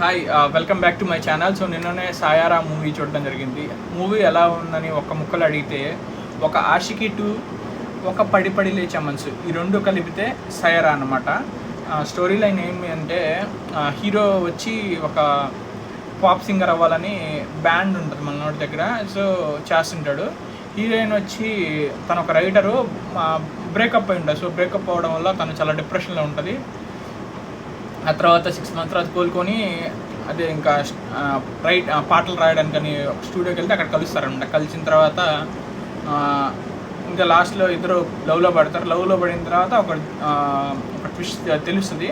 Hi welcome back to my channel so నిన్ననే Saiyaara movie చూడడం జరిగింది. మూవీ ఎలా ఉందని ఒక ముక్కలు అడిగితే ఒక ఆషికి టూ ఒక పడి పడి లేచే మనసు. ఈ రెండు కలిపితే సాయారా అన్నమాట. స్టోరీ లైన్ ఏమి అంటే హీరో వచ్చి ఒక పాప్ సింగర్ అవ్వాలని బ్యాండ్ ఉంటుంది మన నోటి దగ్గర. సో చేస్తుంటాడు. హీరోయిన్ వచ్చి తను ఒక రైటరు బ్రేకప్ అయి ఉంటుంది సో బ్రేకప్ అవ్వడం వల్ల తను చాలా డిప్రెషన్లో ఉంటుంది. ఆ తర్వాత సిక్స్ మంత్ తర్వాత కోలుకొని అదే ఇంకా రైట్ పాటలు రాయడానికి అని స్టూడియోకి వెళ్తే అక్కడ కలుస్తారనమాట కలిసిన తర్వాత ఇంకా లాస్ట్లో ఇద్దరు లవ్లో పడతారు. లవ్లో పడిన తర్వాత ఒక ఒక ట్విస్ట్ తెలుస్తుంది.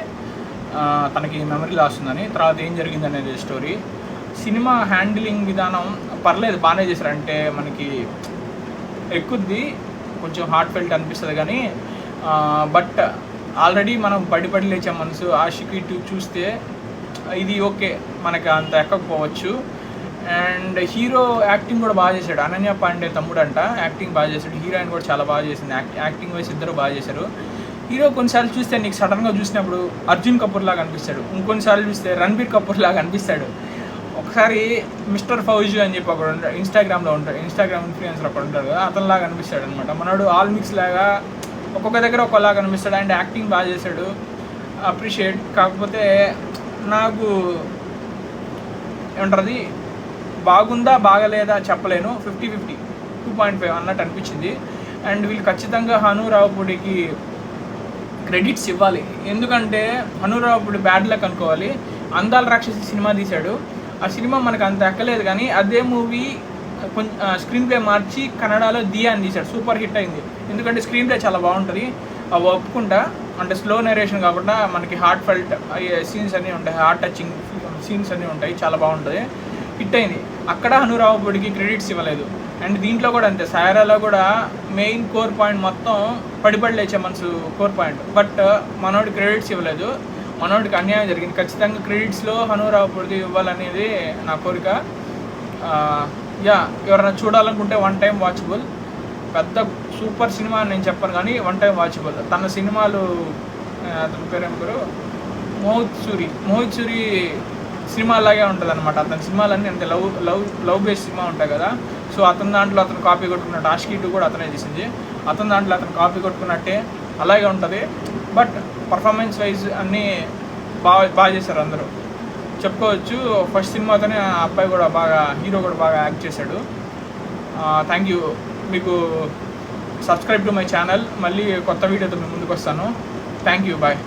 తనకి మెమరీ లాస్ ఉందని. తర్వాత ఏం జరిగింది అనేది స్టోరీ సినిమా హ్యాండిలింగ్ విధానం పర్లేదు బాగానే చేశారు. అంటే మనకి ఎక్కుద్ది కొంచెం హార్ట్ ఫెల్ట్ అనిపిస్తుంది కానీ బట్ ఆల్రెడీ మనం పడి పడి లేచే మనసు. ఆషికి టూ చూస్తే ఇది ఓకే మనకి అంత ఎక్కకపోవచ్చు. అండ్ హీరో యాక్టింగ్ కూడా బాగా చేశాడు. అనన్య పాండే తమ్ముడు అంట యాక్టింగ్ బాగా చేశాడు. హీరోయిన్ కూడా చాలా బాగా చేసింది. యాక్టింగ్ వైస్ ఇద్దరు బాగా చేశారు. హీరో కొన్నిసార్లు చూస్తే నీకు సడన్గా చూసినప్పుడు అర్జున్ కపూర్ లాగా అనిపిస్తాడు. ఇంకొన్నిసార్లు చూస్తే రణబీర్ కపూర్ లాగా అనిపిస్తాడు. ఒకసారి మిస్టర్ ఫౌజీ అని చెప్పి అక్కడ ఉంటాడు. ఇన్స్టాగ్రామ్లో ఉంటాడు. ఇన్స్టాగ్రామ్ ఇన్ఫ్లుయెన్సర్ అక్కడ ఉంటాడు కదా అతనిలాగా అనిపిస్తాడు అనమాట మనోడు ఆల్ మిక్స్ లాగా ఒక్కొక్క దగ్గర ఒకలా కనిపిస్తాడు అండ్ యాక్టింగ్ బాగా చేశాడు. అప్రిషియేట్. కాకపోతే నాకు ఏమంటారు బాగుందా బాగలేదా చెప్పలేను. Fifty fifty two point five అన్నట్టు అనిపించింది. అండ్ వీళ్ళు ఖచ్చితంగా హనురావుపూడికి క్రెడిట్స్ ఇవ్వాలి. ఎందుకంటే హనురావుపూడి బ్యాడ్ లక్ అనుకోవాలి. అందాల రాక్షసి సినిమా తీశాడు. ఆ సినిమా మనకు అంత ఎక్కలేదు కానీ అదే మూవీ కొంచెం స్క్రీన్ ప్లే మార్చి కన్నడలో దియా అని తీశాడు. సూపర్ హిట్ అయింది. ఎందుకంటే స్క్రీన్ ప్లే చాలా బాగుంటుంది. అవి ఒప్పుకుంటా. అంటే స్లో నరేషన్ కాకుండా మనకి హార్ట్ ఫెల్ట్ సీన్స్ అన్నీ ఉంటాయి. హార్ట్ టచింగ్ సీన్స్ అన్నీ ఉంటాయి. చాలా బాగుంటుంది. హిట్ అయింది. అక్కడ హనురావుపూడికి క్రెడిట్స్ ఇవ్వలేదు. అండ్ దీంట్లో కూడా అంతే. సాయరాలో కూడా మెయిన్ కోర్ పాయింట్ మొత్తం పడిపడి లేచే మనసు కోర్ పాయింట్ బట్ మనోడికి క్రెడిట్స్ ఇవ్వలేదు. మనోడికి అన్యాయం జరిగింది. ఖచ్చితంగా క్రెడిట్స్లో హనురావుపూడిది ఇవ్వాలనేది నా కోరిక. యా ఎవరైనా చూడాలనుకుంటే వన్ టైం వాచబుల్ పెద్ద సూపర్ సినిమా అని నేను చెప్పను కానీ వన్ టైం వాచబుల్ తన సినిమాలు అతని పేరు మోహిత్ సూరి. మోహిత్ సూరి సినిమాలాగే ఉంటుంది అనమాట అతని సినిమాలన్నీ అంటే లవ్ లవ్ లవ్ బేస్డ్ సినిమా ఉంటాయి కదా. సో అతని దాంట్లో అతను కాపీ కొట్టుకున్నట్టు ఆష్కి టూ కూడా అతనే చేసింది. అతని దాంట్లో అతను కాపీ కొట్టుకున్నట్టే అలాగే ఉంటుంది. బట్ పర్ఫార్మెన్స్ వైజ్ అన్నీ బాగా బాగా చేశారు అందరూ. చెప్పుకోవచ్చు. ఫస్ట్ సినిమాతోనే ఆ అబ్బాయి కూడా బాగా హీరో కూడా బాగా యాక్ట్ చేశాడు. Thank you. మీకు సబ్స్క్రైబ్ టు మై ఛానల్. మళ్ళీ కొత్త వీడియోతో మేము ముందుకు వస్తాను థ్యాంక్ యూ. బాయ్.